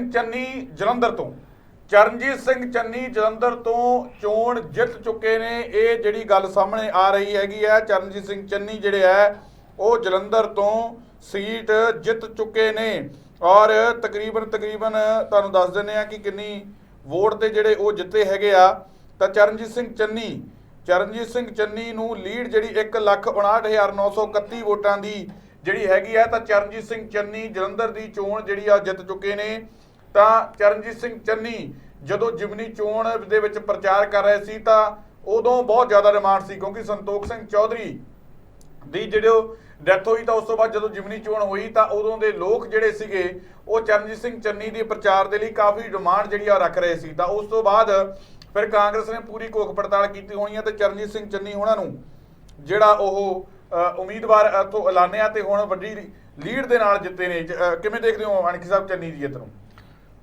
ਸਿੰਘ ਚੰਨੀ ਜਲੰਧਰ ਤੋਂ। ਚਰਨਜੀਤ ਸਿੰਘ ਚੰਨੀ ਜਲੰਧਰ ਤੋਂ ਚੋਣ ਜਿੱਤ ਚੁੱਕੇ ਨੇ। ਇਹ ਜਿਹੜੀ ਗੱਲ ਸਾਹਮਣੇ ਆ ਰਹੀ ਹੈਗੀ ਹੈ, ਚਰਨਜੀਤ ਸਿੰਘ ਚੰਨੀ ਜਿਹੜੇ ਹੈ, ਉਹ ਜਲੰਧਰ ਤੋਂ ਸੀਟ ਜਿੱਤ ਚੁੱਕੇ ਨੇ। ਔਰ ਤਕਰੀਬਨ ਤਕਰੀਬਨ ਤੁਹਾਨੂੰ ਦੱਸ ਦਿੰਦੇ ਆ ਕਿ ਕਿੰਨੀ ਵੋਟ ਤੇ ਜਿਹੜੇ ਉਹ ਜਿੱਤੇ ਹੈਗੇ ਆ। ਤਾਂ ਚਰਨਜੀਤ ਸਿੰਘ ਚੰਨੀ, ਚਰਨਜੀਤ ਸਿੰਘ ਚੰਨੀ ਨੂੰ ਲੀਡ ਜਿਹੜੀ 159931 ਵੋਟਾਂ ਦੀ ਜਿਹੜੀ ਹੈਗੀ ਆ ਤਾਂ ਚਰਨਜੀਤ ਸਿੰਘ ਚੰਨੀ ਜਲੰਧਰ ਦੀ ਚੋਣ ਜਿਹੜੀ ਆ ਜਿੱਤ ਚੁੱਕੇ ਨੇ। ਤਾਂ ਚਰਨਜੀਤ ਸਿੰਘ ਚੰਨੀ ਜਦੋਂ ਜਿਮਨੀ ਚੋਣ ਦੇ ਵਿੱਚ ਪ੍ਰਚਾਰ ਕਰ ਰਹੇ ਸੀ ਤਾਂ ਉਦੋਂ ਬਹੁਤ ਜ਼ਿਆਦਾ ਡਿਮਾਂਡ ਸੀ ਕਿਉਂਕਿ ਸੰਤੋਖ ਸਿੰਘ ਚੌਧਰੀ ਦੀ ਜਿਹੜੇ ਡੈਥ ਹੋਈ ਤਾਂ ਉਸ ਤੋਂ ਬਾਅਦ ਜਦੋਂ ਜਿਮਨੀ ਚੋਣ ਹੋਈ ਤਾਂ ਉਦੋਂ ਦੇ ਲੋਕ ਜਿਹੜੇ ਸੀਗੇ ਉਹ ਚਰਨਜੀਤ ਸਿੰਘ ਚੰਨੀ ਦੇ ਪ੍ਰਚਾਰ ਦੇ ਲਈ ਕਾਫੀ ਡਿਮਾਂਡ ਜਿਹੜੀ ਆ ਰੱਖ ਰਹੇ ਸੀ ਤਾਂ ਉਸ ਤੋਂ ਬਾਅਦ ਫਿਰ ਕਾਂਗਰਸ ਨੇ ਪੂਰੀ ਕੋਖ ਪੜਤਾਲ ਕੀਤੀ ਹੋਣੀ ਹੈ ਤੇ ਚਰਨਜੀਤ ਸਿੰਘ ਚੰਨੀ ਉਹਨਾਂ ਨੂੰ ਜਿਹੜਾ ਉਹ ਉਮੀਦਵਾਰ ਇੱਥੋਂ ਐਲਾਨਿਆ ਤੇ ਹੁਣ ਵੱਡੀ ਲੀਡ ਦੇ ਨਾਲ ਜਿੱਤੇ ਨੇ। ਕਿਵੇਂ ਦੇਖਦੇ ਹੋ ਅਣਖੀ ਸਾਹਿਬ ਚੰਨੀ ਦੀ ਜਿੱਤ ਨੂੰ?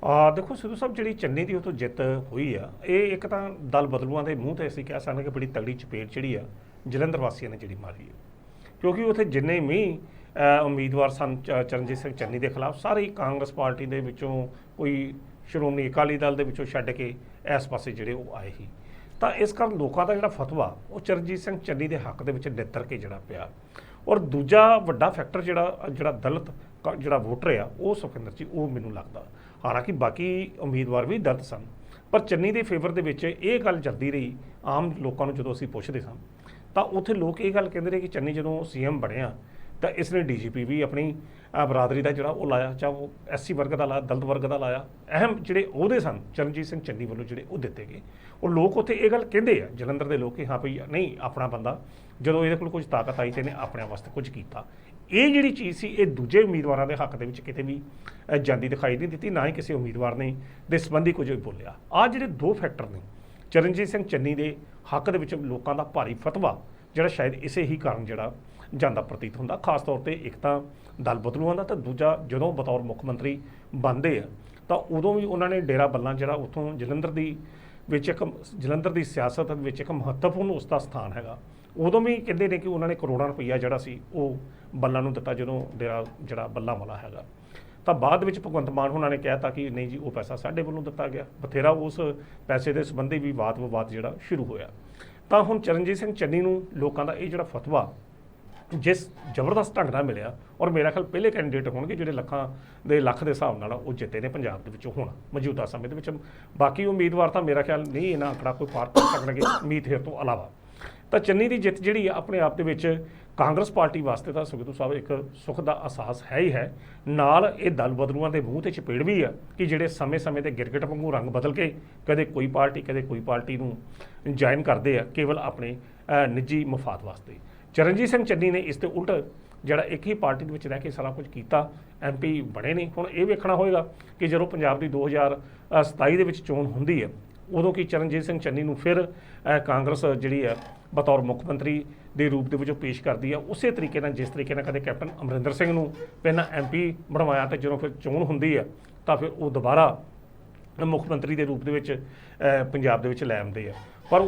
ਆ, ਦੇਖੋ, ਸਿੱਧੂ ਸਾਹਿਬ ਜਿਹੜੀ ਚੰਨੀ ਦੀ ਉਹ ਤੋਂ ਜਿੱਤ ਹੋਈ ਆ, ਇਹ ਇੱਕ ਤਾਂ ਦਲ ਬਦਲੂਆਂ ਦੇ ਮੂੰਹ ਤੇ ਅਸੀਂ ਕਹਿ ਸਕਦੇ ਕਿ ਬੜੀ ਤਗੜੀ ਚਪੇਟ ਜਿਹੜੀ ਆ, ਜਲੰਧਰ ਵਾਸੀਆਂ ਨੇ ਜਿਹੜੀ ਮਾਰੀ ਹੈ ਕਿਉਂਕਿ ਉੱਥੇ ਜਿੰਨੇ ਵੀ ਉਮੀਦਵਾਰ ਸਨ, ਚ- ਚਰਨਜੀਤ ਸਿੰਘ ਚੰਨੀ ਦੇ ਖਿਲਾਫ, ਸਾਰੇ ਕਾਂਗਰਸ ਪਾਰਟੀ ਦੇ ਵਿੱਚੋਂ ਕੋਈ ਸ਼੍ਰੋਮਣੀ ਅਕਾਲੀ ਦਲ ਦੇ ਵਿੱਚੋਂ ਛੱਡ ਕੇ ਇਸ ਪਾਸੇ ਜਿਹੜੇ ਉਹ ਆਏ ਸੀ। ਤਾਂ ਇਸ ਕਾਰਨ ਲੋਕਾਂ ਦਾ ਜਿਹੜਾ ਫਤਵਾ, ਉਹ ਚਰਨਜੀਤ ਸਿੰਘ ਚੰਨੀ ਦੇ ਹੱਕ ਦੇ ਵਿੱਚ ਨਿੱਤਰ ਕੇ ਜਿਹੜਾ ਪਿਆ। ਔਰ ਦੂਜਾ ਵੱਡਾ ਫੈਕਟਰ ਜਿਹੜਾ ਜਿਹੜਾ ਦਲਿਤ, ਕ- ਜਿਹੜਾ ਵੋਟਰ ਆ, ਉਹ ਸੁਖਿੰਦਰ ਜੀ, ਉਹ ਮੈਨੂੰ ਲੱਗਦਾ ਹਾਲਾਂਕਿ ਬਾਕੀ ਉਮੀਦਵਾਰ ਵੀ ਦਲਿਤ ਸਨ। ਪਰ ਚੰਨੀ ਦੇ ਫੇਵਰ ਦੇ ਵਿੱਚ ਇਹ ਗੱਲ ਚੱਲਦੀ ਰਹੀ, ਆਮ ਲੋਕਾਂ ਨੂੰ ਜਦੋਂ ਅਸੀਂ ਪੁੱਛਦੇ ਸਾਂ, ਤਾਂ ਉੱਥੇ ਲੋਕ ਇਹ ਗੱਲ ਕਹਿੰਦੇ ਰਹੇ ਕਿ ਚੰਨੀ ਜਦੋਂ ਸੀਐਮ ਬਣਿਆ ਤਾਂ ਇਸ ਨੇ ਡੀਜੀਪੀ ਵੀ ਆਪਣੀ ਬਰਾਦਰੀ ਦਾ ਜਿਹੜਾ ਉਹ ਲਾਇਆ ਚਾਹੇ ਉਹ ਐਸਸੀ ਵਰਗ ਦਾ ਲਾਇਆ, ਦਲਤ ਵਰਗ ਦਾ ਲਾਇਆ। ਅਹਿਮ ਜਿਹੜੇ ਉਹਦੇ ਸਨ, ਚਰਨਜੀਤ ਸਿੰਘ ਚੰਨੀ ਵੱਲੋਂ ਜਿਹੜੇ ਉਹ ਦਿੱਤੇ ਗਏ। ਉਹ ਲੋਕ ਉੱਥੇ ਇਹ ਗੱਲ ਕਹਿੰਦੇ ਆ, ਜਲੰਧਰ ਦੇ ਲੋਕ ਕਿ ਹਾਂ ਭਈ ਨਹੀਂ, ਆਪਣਾ ਬੰਦਾ, ਜਦੋਂ ਇਹਦੇ ਕੋਲ ਕੁਝ ਤਾਕਤ ਆਈ ਤੇ ਇਹਨੇ ਆਪਣੇ ਵਾਸਤੇ ਕੁਝ ਕੀਤਾ। ਇਹ ਜਿਹੜੀ ਚੀਜ਼ ਸੀ, ਇਹ ਦੂਜੇ ਉਮੀਦਵਾਰਾਂ ਦੇ ਹੱਕ ਦੇ ਵਿੱਚ ਕਿਤੇ ਵੀ ਜਾਂਦੀ ਦਿਖਾਈ ਨਹੀਂ ਦਿੱਤੀ, ਨਾ ਹੀ ਕਿਸੇ ਉਮੀਦਵਾਰ ਨੇ ਦੇ ਸੰਬੰਧੀ ਕੁਝ ਬੋਲਿਆ। ਆ ਜਿਹੜੇ ਦੋ ਫੈਕਟਰ ਨੇ, ਚਰਨਜੀਤ ਸਿੰਘ ਚੰਨੀ ਦੇ ਹੱਕ ਦੇ ਵਿੱਚ ਲੋਕਾਂ ਦਾ ਭਾਰੀ ਫਤਵਾ ਜਿਹੜਾ ਸ਼ਾਇਦ ਇਸੇ ਹੀ ਕਾਰਨ ਜਿਹੜਾ ਜਾਂਦਾ ਪ੍ਰਤੀਤ ਹੁੰਦਾ। ਖਾਸ ਤੌਰ ਤੇ ਇੱਕ ਤਾਂ ਦਲ ਬਦਲੂਆਂ ਦਾ ਤਾਂ ਦੂਜਾ ਜਦੋਂ ਬਤੌਰ ਮੁੱਖ ਮੰਤਰੀ ਬਣਦੇ ਆ, ਤਾਂ ਉਦੋਂ ਵੀ ਉਹਨਾਂ ਨੇ ਡੇਰਾ ਬੱਲਾਂ ਜਿਹੜਾ ਉੱਥੋਂ ਜਲੰਧਰ ਦੀ ਵਿੱਚ ਇੱਕ ਜਲੰਧਰ ਦੀ ਸਿਆਸਤ ਵਿੱਚ ਇੱਕ ਮਹੱਤਵਪੂਰਨ ਉਸ ਦਾ ਸਥਾਨ ਹੈਗਾ। ਉਦੋਂ ਵੀ ਕਹਿੰਦੇ ਨੇ ਕਿ ਉਹਨਾਂ ਨੇ ਕਰੋੜਾਂ ਰੁਪਈਆ ਜਿਹੜਾ ਸੀ ਉਹ ਬੱਲਾਂ ਨੂੰ ਦਿੱਤਾ ਜਦੋਂ ਡੇਰਾ ਜਿਹੜਾ ਬੱਲਾਂ ਵਾਲਾ ਹੈਗਾ। ਤਾਂ ਬਾਅਦ ਵਿੱਚ ਭਗਵੰਤ ਮਾਨ ਉਹਨਾਂ ਨੇ ਕਹਿਤਾ ਕਿ ਨਹੀਂ ਜੀ, ਉਹ ਪੈਸਾ ਸਾਡੇ ਵੱਲੋਂ ਦਿੱਤਾ ਗਿਆ। ਬਥੇਰਾ ਉਸ ਪੈਸੇ ਦੇ ਸੰਬੰਧੀ ਵੀ ਵਾਦ ਵਿਵਾਦ ਜਿਹੜਾ ਸ਼ੁਰੂ ਹੋਇਆ। ਤਾਂ ਹੁਣ ਚਰਨਜੀਤ ਸਿੰਘ ਚੰਨੀ ਨੂੰ ਲੋਕਾਂ ਦਾ ਇਹ ਜਿਹੜਾ ਫਤਵਾ ਜਿਸ ਜ਼ਬਰਦਸਤ ਢੰਗ ਨਾਲ ਮਿਲਿਆ, ਔਰ ਮੇਰਾ ਖਿਆਲ ਪਹਿਲੇ ਕੈਂਡੀਡੇਟ ਹੋਣਗੇ ਜਿਹੜੇ ਲੱਖਾਂ ਦੇ ਲੱਖ ਦੇ ਹਿਸਾਬ ਨਾਲ ਉਹ ਜਿੱਤੇ ਨੇ ਪੰਜਾਬ ਦੇ ਵਿੱਚੋਂ ਹੁਣ, ਮੌਜੂਦਾ ਸਮੇਂ ਦੇ ਵਿੱਚ। ਬਾਕੀ ਉਮੀਦਵਾਰ ਤਾਂ ਮੇਰਾ ਖਿਆਲ ਨਹੀਂ ਇਹਨਾਂ ਆંકੜਾ ਕੋਈ ਪਾਰ ਕਰ ਸਕਣਗੇ, ਮੀਤ ਹੇਰ ਤੋਂ ਇਲਾਵਾ। ਤਾਂ ਚੰਨੀ ਦੀ ਜਿੱਤ ਜਿਹੜੀ ਆ ਆਪਣੇ ਆਪ ਦੇ ਵਿੱਚ ਕਾਂਗਰਸ ਪਾਰਟੀ ਵਾਸਤੇ ਤਾਂ ਸੁਖਦੂ ਸਾਹਿਬ ਇੱਕ ਸੁਖ ਦਾ ਅਹਿਸਾਸ ਹੈ ਹੀ ਹੈ। ਨਾਲ ਇਹ ਦਲ ਬਦਲੂਆਂ ਦੇ ਮੂੰਹ ਤੇ ਚਪੇੜ ਵੀ ਆ ਕਿ ਜਿਹੜੇ ਸਮੇਂ-ਸਮੇਂ ਤੇ ਗਿਰਗਟ ਵਾਂਗੂ ਰੰਗ ਬਦਲ ਕੇ ਕਦੇ ਕੋਈ ਪਾਰਟੀ, ਕਦੇ ਕੋਈ ਪਾਰਟੀ ਨੂੰ ਜੁਆਇਨ ਕਰਦੇ ਆ, ਕੇਵਲ ਆਪਣੇ ਨਿੱਜੀ ਮਫਾਦ ਵਾਸਤੇ। ਚਰਨਜੀਤ ਸਿੰਘ ਚੰਨੀ ਨੇ ਇਸ ਤੇ ਉਲਟ ਜਿਹੜਾ ਇੱਕ ਹੀ ਪਾਰਟੀ ਦੇ ਵਿੱਚ ਰਹਿ ਕੇ ਸਾਰਾ ਕੁਝ ਕੀਤਾ ਐਮਪੀ ਬਣੇ ਨੇ ਹੁਣ ਇਹ ਵੇਖਣਾ ਹੋਏਗਾ ਕਿ ਜਦੋਂ ਪੰਜਾਬ ਦੀ 2027 ਦੇ ਵਿੱਚ ਚੋਣ ਹੁੰਦੀ ਹੈ ਉਦੋਂ ਕੀ ਚਰਨਜੀਤ ਸਿੰਘ ਚੰਨੀ ਨੂੰ ਫਿਰ ਕਾਂਗਰਸ ਜਿਹੜੀ ਹੈ, ਬਤੌਰ ਮੁੱਖ ਮੰਤਰੀ ਦੇ ਰੂਪ ਦੇ ਵਿੱਚੋਂ ਪੇਸ਼ ਕਰਦੀ ਆ ਉਸੇ ਤਰੀਕੇ ਨਾਲ, ਜਿਸ ਤਰੀਕੇ ਨਾਲ ਕਦੇ ਕੈਪਟਨ ਅਮਰਿੰਦਰ ਸਿੰਘ ਨੂੰ ਪਹਿਲਾਂ ਐਮਪੀ ਬਣਵਾਇਆ ਤੇ ਜਦੋਂ ਫਿਰ ਚੋਣ ਹੁੰਦੀ ਆ ਤਾਂ ਫਿਰ ਉਹ ਦੁਬਾਰਾ ਮੁੱਖ ਮੰਤਰੀ ਦੇ ਰੂਪ ਦੇ ਵਿੱਚ ਪੰਜਾਬ ਦੇ ਵਿੱਚ ਲੈ ਆਉਂਦੇ ਆ। ਪਰ